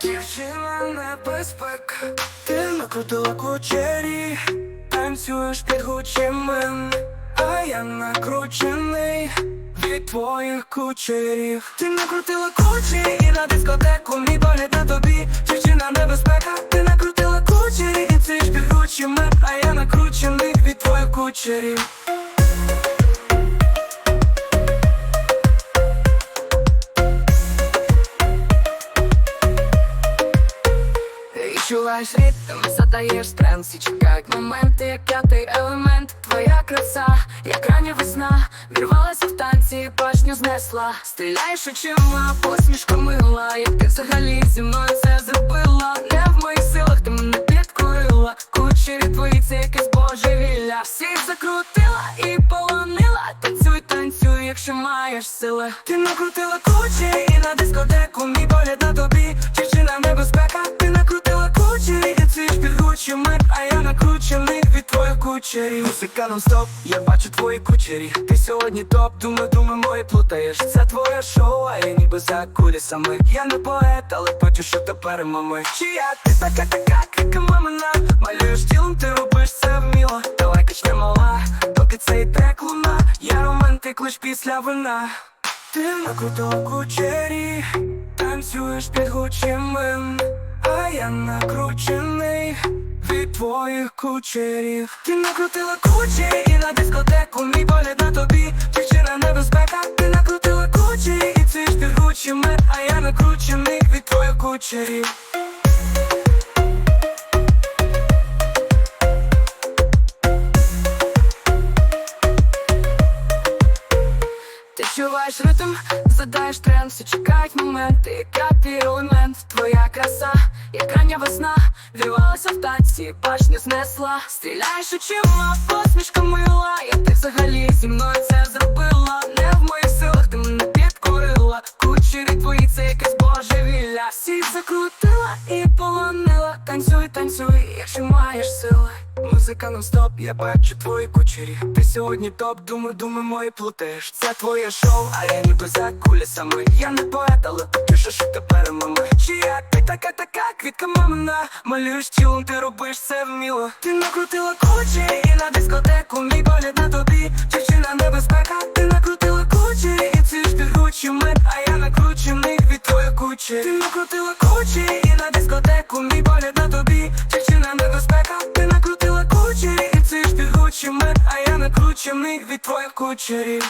Дівчина небезпека, ти накрутила кучері, танцюєш під гучими, а я накручений від твоїх кучерів. Ти накрутила кучері і на дискотеку мій погляд на тобі. Дівчина небезпека, ти накрутила кучері і ж під гучими, а я накручений від твоїх кучерів. Відчуваєш ритм, задаєш тренс і чекають моменти, як п'ятий елемент. Твоя краса, як рання весна. Вірвалася в танці, башню знесла. Стріляєш очима, посмішка мила. Як ти взагалі зі мною це зробила? Не в моїх силах, ти мене підкорила. Кучері твої, це якесь божевілля Всіх закрутила і полонила. Танцюй, танцюй, якщо маєш сили. Ти накрутила кучері і на дискотеку твоїх кучерів Музика нон-стоп, я бачу твої кучері. Ти сьогодні топ, думаю, думаю, мої плутаєш. Це твоє шоу, а я ніби за кулісами. Я не поет, але бачу, що тепер мами Чи я ти така, така, крика мамина? Малюєш тілом, ти робиш це вміло. Давай качне мала, доки цей трек луна. Я романтик лиш після вина. Ти накрутила кучері, танцюєш під гучими, а я накручений від твоїх кучерів. Ти накрутила кучері і на дискотеку мій погляд на тобі, дівчина небезпека, ти накрутила кучері і ти ж під гучими, а я накручений від твоїх кучерів. Ти чуваєш ритм, задаєш тренд, все чекають моменти, капі елемент. Твоя краса, як рання весна, вірвалася в танці, башню знесла. Стріляєш очима, посмішка мила, як ти взагалі зі мною це зробила. Не в моїх Танцюй, танцюй, якщо маєш сили. Музика нон-стоп, я бачу твої кучері. Ти сьогодні топ, думаю, думаю, мої плутаєш Це твоє шоу, а я ніби за кулісами. Я не поет, але поки що тепер мами Чи я ти така, така, квітка мамина? Малюєш тілом, ти робиш це вміло. Ти накрутила кучері і на дискотеку Мій погляд на тобі, дівчина небезпека Ти накрутила кучері. І ж під гучами А я накручений від твоїх кучері накрутила круче накручений від твоїх кучерів